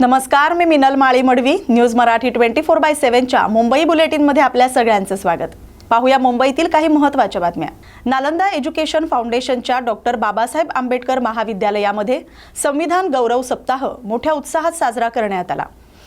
नमस्कार मी Minal Mali Madavi news Marathi twenty four by सेव्हनच्या Mumbai बुलेटिनमध्ये आपल्या सगळ्यांचं स्वागत. पाहूया मुंबईतील काही महत्त्वाच्या बातम्या. नालंदा एज्युकेशन फाउंडेशनच्या डॉक्टर बाबासाहेब आंबेडकर महाविद्यालयामध्ये संविधान गौरव सप्ताह मोठ्या उत्साहात साजरा करण्यात आला.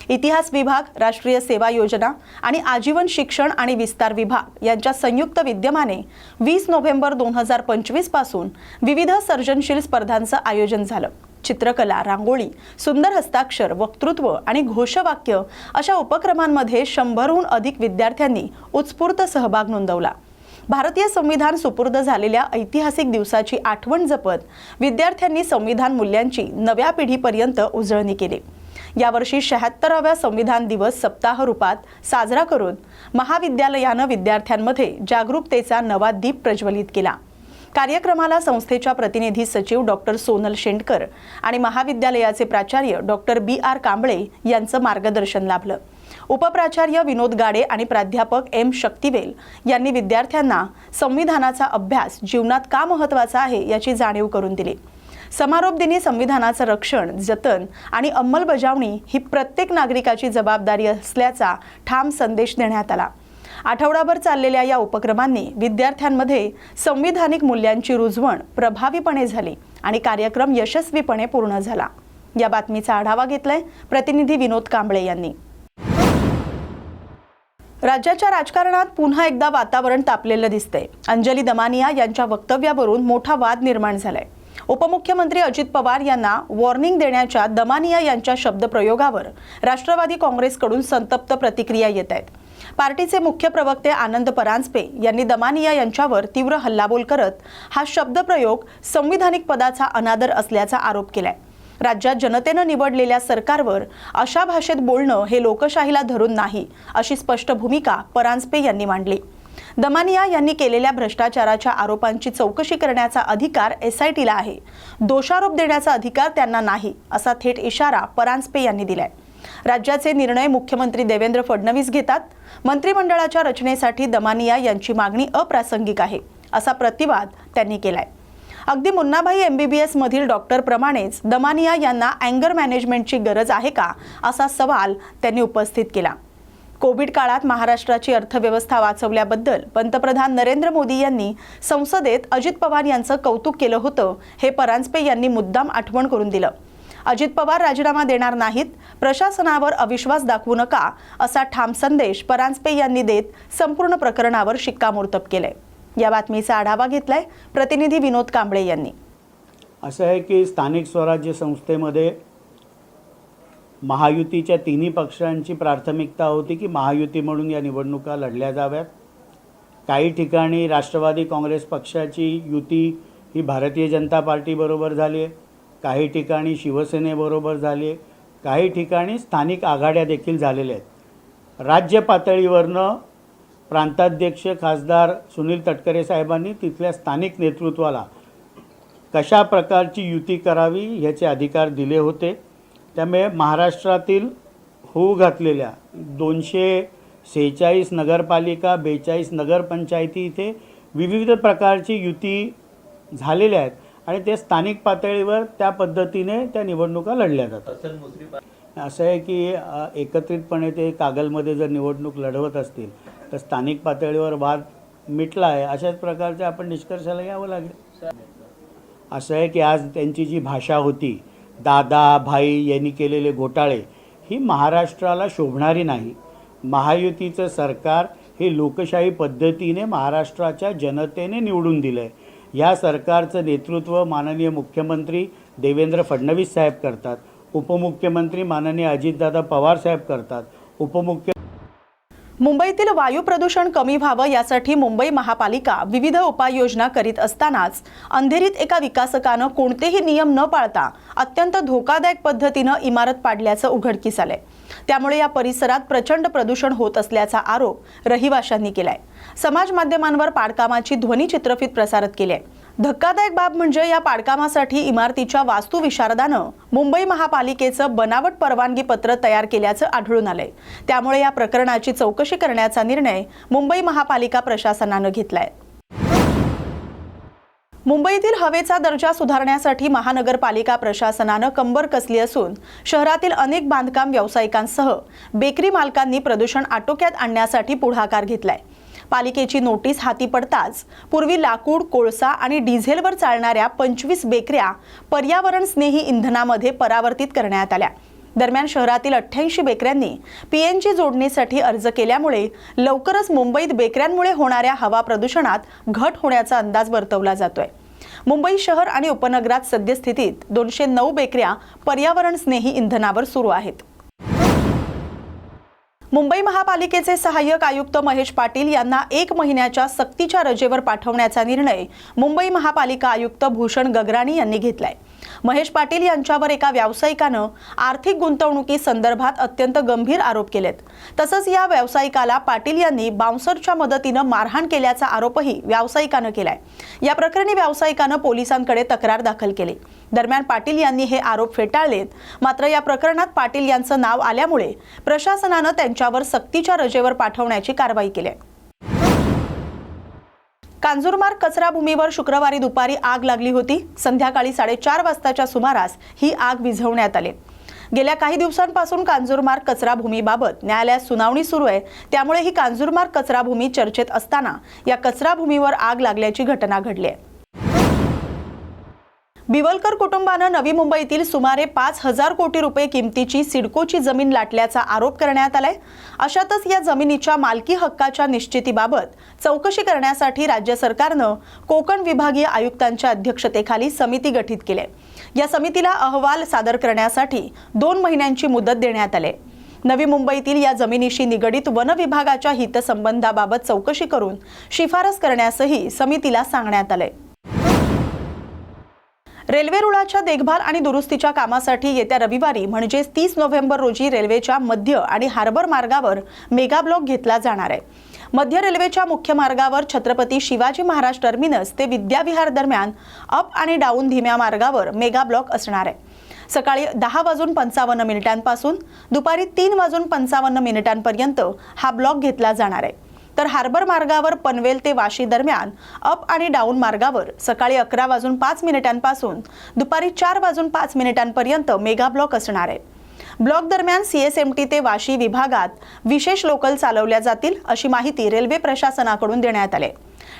इतिहास विभाग राष्ट्रीय सेवा योजना आणि आजीवन शिक्षण आणि विस्तार विभाग यांच्या संयुक्त विद्यमाने वीस नोव्हेंबर दोन हजार पंचवीसपासून विविध सर्जनशील स्पर्धांचं आयोजन झालं. चित्रकला रांगोळी सुंदर हस्ताक्षर वक्तृत्व आणि घोषवाक्य अशा उपक्रमांमध्ये शंभरहून अधिक विद्यार्थ्यांनी उत्स्फूर्त सहभाग नोंदवला. भारतीय संविधान सुपूर्द झालेल्या ऐतिहासिक दिवसाची आठवण जपत विद्यार्थ्यांनी संविधान मूल्यांची नव्या पिढीपर्यंत उजळणी केली. यावर्षी शहात्तराव्या संविधान दिवस सप्ताह रूपात साजरा करून महाविद्यालयानं विद्यार्थ्यांमध्ये जागरूकतेचा नवा दीप प्रज्वलित केला. कार्यक्रमाला संस्थेच्या प्रतिनिधी सचिव डॉक्टर सोनल शेंडकर आणि महाविद्यालयाचे प्राचार्य डॉक्टर बी आर कांबळे यांचं मार्गदर्शन लाभलं. उपप्राचार्य विनोद गाडे आणि प्राध्यापक एम शक्तिवेल यांनी विद्यार्थ्यांना संविधानाचा अभ्यास जीवनात का महत्त्वाचा आहे याची जाणीव करून दिली. समारोप दिनी संविधानाचं रक्षण जतन आणि अंमलबजावणी ही प्रत्येक नागरिकाची जबाबदारी असल्याचा ठाम संदेश देण्यात आला. आठवडाभर चाललेल्या या उपक्रमांनी विद्यार्थ्यांमध्ये संविधानिक मूल्यांची रुजवण प्रभावीपणे झाली आणि कार्यक्रम यशस्वीपणे पूर्ण झाला. या बातमीचा आढावा घेतलाय प्रतिनिधी विनोद कांबळे यांनी. राज्याच्या राजकारणात पुन्हा एकदा वातावरण तापलेलं दिसतंय. अंजली दमानिया यांच्या वक्तव्यावरून मोठा वाद निर्माण झालाय. उपमुख्यमंत्री अजित पवार यांना वॉर्निंग देण्याच्या दमानिया यांच्या शब्दप्रयोगावर राष्ट्रवादी काँग्रेसकडून संतप्त प्रतिक्रिया येत आहेत. पार्टीचे मुख्य प्रवक्ते आनंद परांजपे यांनी दमानिया यांच्यावर तीव्र हल्लाबोल करत हा शब्दप्रयोग संविधानिक पदाचा अनादर असल्याचा आरोप केलाय. राज्यात जनतेनं निवडलेल्या सरकारवर अशा भाषेत बोलणं हे लोकशाहीला धरून नाही अशी स्पष्ट भूमिका परांजपे यांनी मांडली. दमानिया यांनी केलेल्या भ्रष्टाचाराच्या आरोपांची चौकशी करण्याचा अधिकार एसआयटीला आहे. दोषारोप देण्याचा अधिकार त्यांना नाही असा थेट इशारा परांजपे यांनी दिलाय. राज्याचे निर्णय मुख्यमंत्री देवेंद्र फडणवीस घेतात. मंत्रिमंडळाच्या रचनेसाठी दमानिया यांची मागणी अप्रासंगिक आहे असा प्रतिवाद त्यांनी केलाय. अगदी मुन्नाभाई एमबीबीएस मधील डॉक्टरप्रमाणेच दमानिया यांना अँगर मॅनेजमेंटची गरज आहे का असा सवाल त्यांनी उपस्थित केला. कोविड काळात महाराष्ट्राची अर्थव्यवस्था वाचवल्याबद्दल पंतप्रधान नरेंद्र मोदी यांनी संसदेत अजित पवार यांचं कौतुक केलं होतं हे परांजपे यांनी मुद्दाम आठवण करून दिलं. अजित पवार राजीनामा देणार नाहीत. प्रशासनावर अविश्वास दाखवू नका असा ठाम संदेश परांजपे यांनी देत संपूर्ण प्रकरणावर शिक्कामोर्तब केले या बातमीचा आढावा घेतलाय प्रतिनिधी विनोद कांबळे यांनी. असं आहे की स्थानिक स्वराज्य संस्थेमध्ये महायुतीच्या तिन्ही पक्षांची प्राथमिकता होती की महायुती म्हणून या निवडणुका लढल्या जाव्यात. काही ठिकाणी राष्ट्रवादी काँग्रेस पक्षाची युती ही भारतीय जनता पार्टीबरोबर झाली आहे. काही ठिकाणी शिवसेनेबरोबर झाली काही ठिकाणी स्थानिक आघाड्या देखील झालेल्या आहेत. राज्य पातळीवरनं प्रांताध्यक्ष खासदार सुनील तटकरे साहेबांनी तिथल्या स्थानिक नेतृत्वाला कशा प्रकारची युती करावी ह्याचे अधिकार दिले होते त्यामुळे महाराष्ट्रातील होऊ घातलेल्या दोनशे सेहेचाळीस नगरपालिका बेचाळीस नगरपंचायती इथे विविध प्रकारची युती झालेल्या आहेत. आणि ते स्थानिक पातळीवर त्या पद्धतीने त्या निवडणुका लढल्या जातात. असं आहे की एकत्रितपणे ते कागलमध्ये जर निवडणूक लढवत असतील तर स्थानिक पातळीवर वाद मिटला आहे अशाच प्रकारचे आपण निष्कर्षाला यावं लागेल. असं आहे की आज त्यांची जी भाषा होती दादा भाई यांनी केलेले घोटाळे ही महाराष्ट्राला शोभणारी नाही. महायुतीचं सरकार हे लोकशाही पद्धतीने महाराष्ट्राच्या जनतेने निवडून दिलं आहे या सरकारचं नेतृत्व माननीय मुख्यमंत्री देवेंद्र फडणवीस साहेब करतात. उपमुख्यमंत्री माननीय अजितदादा पवार साहेब करतात. उपमुख्य मुंबईतील वायू प्रदूषण कमी व्हावं यासाठी मुंबई महापालिका विविध उपाययोजना करीत असतानाच अंधेरीत एका विकासकानं कोणतेही नियम न पाळता अत्यंत धोकादायक पद्धतीनं इमारत पाडल्याचं उघडकीस आलंय. त्यामुळे या परिसरात प्रचंड प्रदूषण होत असल्याचा आरोप रहिवाशांनी केलाय. समाज माध्यमांवर पाडकामाची ध्वनी चित्रफित प्रसारित केली आहे धक्कादायक बाब म्हणजे या पाडकामासाठी इमारतीच्या वास्तुविशारदानं मुंबई महापालिकेचं बनावट परवानगी पत्र तयार केल्याचं आढळून आलंय. त्यामुळे या प्रकरणाची चौकशी करण्याचा निर्णय मुंबई महापालिका प्रशासनानं घेतलाय. मुंबईतील हवेचा दर्जा सुधारण्यासाठी महानगरपालिका प्रशासनानं कंबर कसली असून शहरातील अनेक बांधकाम व्यावसायिकांसह बेकरी मालकांनी प्रदूषण आटोक्यात आणण्यासाठी पुढाकार घेतलाय. पालिकेची नोटीस हाती पडताच पूर्वी लाकूड कोळसा आणि डिझेलवर चालणाऱ्या पंचवीस बेकऱ्या पर्यावरणस्नेही इंधनामध्ये परावर्तित करण्यात आल्या. दरम्यान शहरातील अठ्ठ्याऐंशी बेकऱ्यांनी पीएनजी जोडणीसाठी अर्ज केल्यामुळे लवकरच मुंबईत बेकऱ्यांमुळे होणाऱ्या हवा प्रदूषणात घट होण्याचा अंदाज वर्तवला जातोय. मुंबई शहर आणि उपनगरात सद्यस्थितीत दोनशे नऊ बेकऱ्या पर्यावरणस्नेही इंधनावर सुरू आहेत. मुंबई महापालिकेचे सहाय्यक आयुक्त महेश पाटील यांना एक महिन्याच्या सक्तीच्या रजेवर पाठवण्याचा निर्णय मुंबई महापालिका आयुक्त भूषण गगराणी यांनी घेतलाय. महेश पाटील यांच्यावर एका व्यावसायिकानं आर्थिक गुंतवणुकी संदर्भात अत्यंत गंभीर आरोप केलेत. तसंच या व्यावसायिकाला पाटील यांनी बाउन्सरच्या मदतीनं मारहाण केल्याचा आरोपही व्यावसायिकानं केलाय. या प्रकरणी व्यावसायिकानं पोलिसांकडे तक्रार दाखल केली. दरम्यान पाटील यांनी हे आरोप फेटाळलेत. मात्र या प्रकरणात पाटील यांचं नाव आल्यामुळे प्रशासनानं त्यांच्यावर सक्तीच्या रजेवर पाठवण्याची कारवाई केली आहे कांजूरमार्ग कचराभूमीवर शुक्रवारी दुपारी आग लागली होती. संध्याकाळी साडेचार वाजताच्या सुमारास ही आग विझवण्यात आली. गेल्या काही दिवसांपासून कांजूरमार्ग कचराभूमीबाबत न्यायालयात सुनावणी सुरू आहे. त्यामुळे ही कांजूरमार्ग कचराभूमी चर्चेत असताना या कचराभूमीवर आग लागल्याची घटना घडली आहे. बिवलकर कुटुंबानं नवी मुंबईतील सुमारे पाच हजार कोटी रुपये किमतीची सिडकोची जमीन लाटल्याचा आरोप करण्यात आलाय. अशातच या जमिनीच्या मालकी हक्काच्या निश्चितीबाबत चौकशी करण्यासाठी राज्य सरकारनं कोकण विभागीय आयुक्तांच्या अध्यक्षतेखाली समिती गठीत केली या समितीला अहवाल सादर करण्यासाठी दोन महिन्यांची मुदत देण्यात आली नवी मुंबईतील या जमिनीशी निगडीत वन विभागाच्या हितसंबंधाबाबत चौकशी करून शिफारस करण्यासही समितीला सांगण्यात आलंय. रेल्वे रुळाच्या देखभाल आणि दुरुस्तीच्या कामासाठी येत्या रविवारी म्हणजेच तीस नोव्हेंबर रोजी रेल्वेच्या मध्य आणि हार्बर मार्गावर मेगा ब्लॉक घेतला जाणार आहे. मध्य रेल्वेच्या मुख्य मार्गावर छत्रपती शिवाजी महाराज टर्मिनस ते विद्याविहार दरम्यान अप आणि डाऊन धीम्या मार्गावर मेगा ब्लॉक असणार आहे. सकाळी दहा वाजून पंचावन्न मिनिटांपासून दुपारी तीन वाजून पंचावन्न मिनिटांपर्यंत हा ब्लॉक घेतला जाणार आहे. तर हार्बर मार्गावर पनवेल ते वाशी दरम्यान अप आणि डाऊन मार्गावर सकाळी अकरा वाजून पाच मिनिटांपासून दुपारी चार वाजून पाच मिनिटांपर्यंत मेगा ब्लॉक असणार आहे. ब्लॉक दरम्यान सीएसएमटी ते वाशी विभागात विशेष लोकल चालवल्या जातील अशी माहिती रेल्वे प्रशासनाकडून देण्यात आली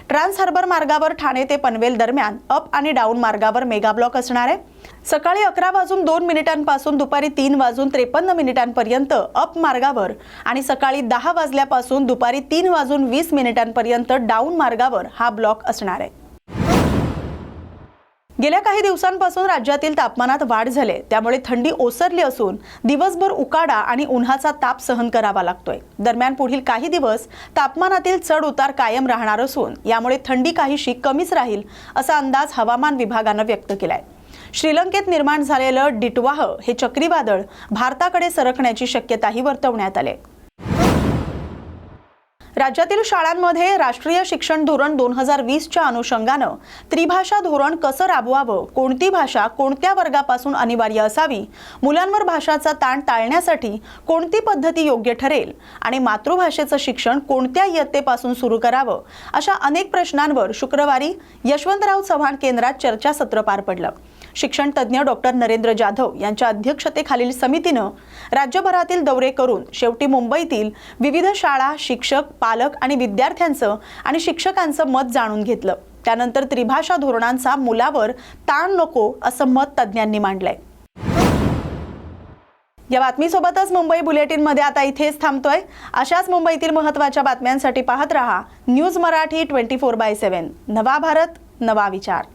ट्रान्स हार्बर मार्गावर ठाणे ते पनवेल दरम्यान अप आणि डाऊन मार्गावर मेगा ब्लॉक असणार आहे. सकाळी अकरा वाजून दोन मिनिटांपासून दुपारी तीन वाजून त्रेपन्न मिनिटांपर्यंत अप मार्गावर आणि सकाळी दहा वाजल्यापासून दुपारी तीन वाजून वीस मिनिटांपर्यंत डाऊन मार्गावर हा ब्लॉक असणार आहे. गेल्या काही दिवसांपासून राज्यातील तापमानात वाढ झाली त्यामुळे थंडी ओसरली असून दिवसभर उकाडा आणि उन्हाचा ताप सहन करावा लागतोय. दरम्यान पुढील काही दिवस तापमानातील चढ उतार कायम राहणार असून यामुळे थंडी काहीशी कमीच राहील असा अंदाज हवामान विभागानं व्यक्त केलाय. श्रीलंकेत निर्माण झालेलं डिटवाह हे चक्रीवादळ भारताकडे सरकण्याची शक्यताही वर्तवण्यात आली राज्यातील शाळांमध्ये राष्ट्रीय शिक्षण धोरण दोन हजार वीसच्या अनुषंगानं त्रिभाषा धोरण कसं राबवावं कोणती भाषा कोणत्या वर्गापासून अनिवार्य असावी मुलांवर भाषाचा ताण टाळण्यासाठी कोणती पद्धती योग्य ठरेल आणि मातृभाषेचं शिक्षण कोणत्या इयत्तेपासून सुरू करावं अशा अनेक प्रश्नांवर शुक्रवारी यशवंतराव चव्हाण केंद्रात चर्चासत्र पार पडलं. शिक्षण तज्ज्ञ डॉक्टर नरेंद्र जाधव यांच्या अध्यक्षतेखालील समितीनं राज्यभरातील दौरे करून शेवटी मुंबईतील विविध शाळा शिक्षक पालक आणि विद्यार्थ्यांचं आणि शिक्षकांचं मत जाणून घेतलं. त्यानंतर त्रिभाषा धोरणांचा मुलावर ताण नको असं मत तज्ज्ञांनी मांडलंय. या बातमीसोबतच मुंबई बुलेटिनमध्ये आता इथेच थांबतोय. अशाच मुंबईतील महत्त्वाच्या बातम्यांसाठी पाहत रहा news Marathi twenty four by seven. नवा भारत नवा विचार.